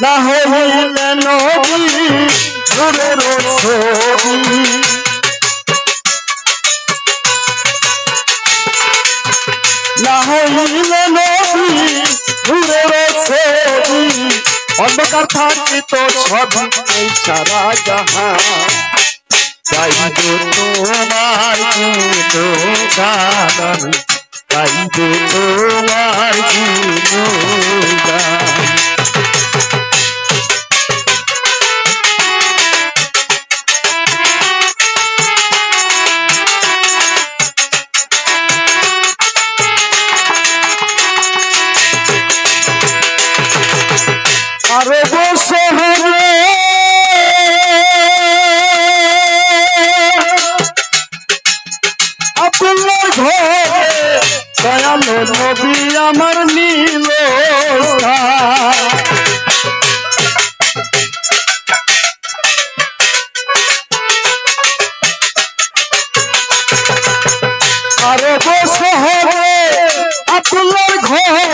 না হইলে নবী নূরের ছবি। না হইলে নবী নূরের ছবি। অন্ধকার থাকিত সবই এই সারা জাহান। গাইব তোমার গুণগান গাইব তোমার গুণগান দয়ালো নবী আমার নীল আরে বসে হবে আপনার ঘরে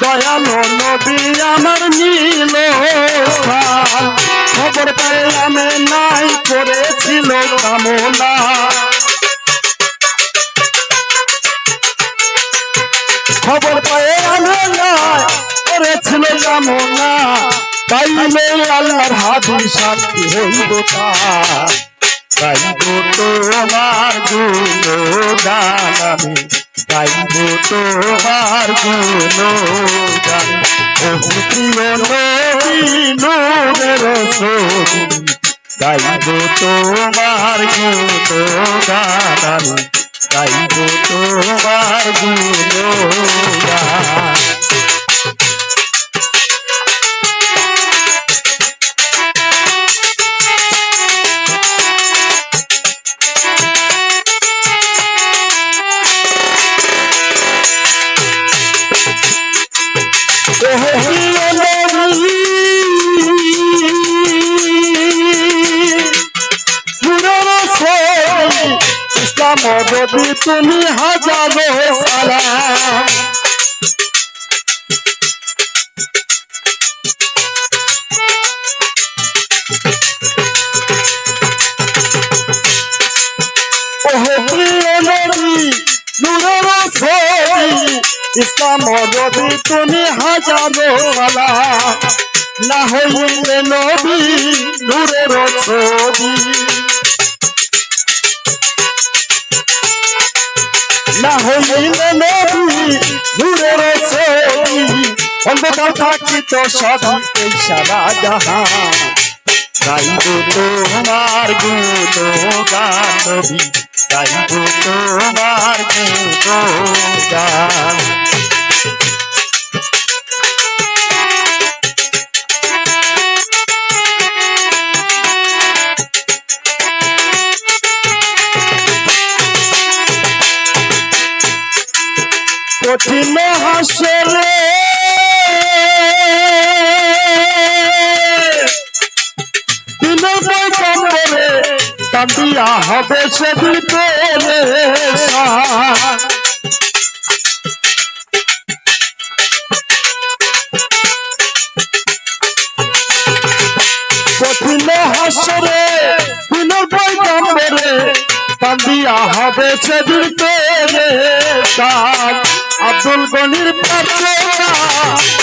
দয়ালো নবী আমার নীল খবর পেলাম নাই করেছিল কামনা। খবর পেয়ে নাই, করেছিল কামনা তাইলে আল্লাহর হাবি সাথী হইব তোমার গুণগান আমি গাইব তোমার গুণগান বহু প্রিয় নবী নূরের ছবি গাইব গাইব তোমার গুণগান যদি তুমি হাজারো সালাম ইসলাম যদি তুমি হাজারো সালাম না হইলে নবী নূরের ছবি। নূরের ছবি অন্ধকার থাকিত সবই এই সারা জাহান গাইব তোমার গুণগান নবী গাইব তোমার গুণগান কঠিন হাসরে কান্দিয়া হবে সে বিপরে কঠিন হাসরে দিন কম্বরে কান্দিয়া হবে সে বিপরে আব্দুল গনির প্রার্থনা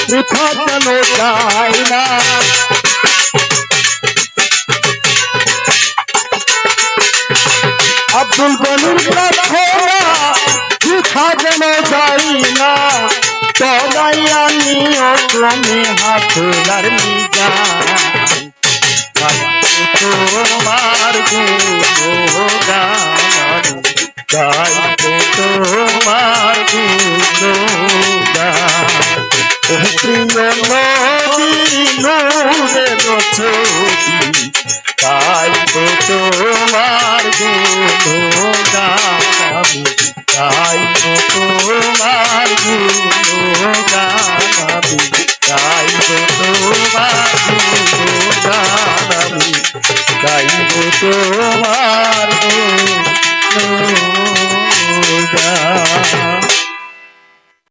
বৃথা কেন যায় না আব্দুল গনির প্রার্থনা বৃথা কেন যায় না তলাই আমি ক্রমে হাতুলার মিজা তোমার গুণগান গাইব তোমার নূরে ছবি তাই তো তোমার গুণগামি তাই তো তোমার গুণগামি তাই তো তোমার গুণগামি তাই তো তোমার গুণ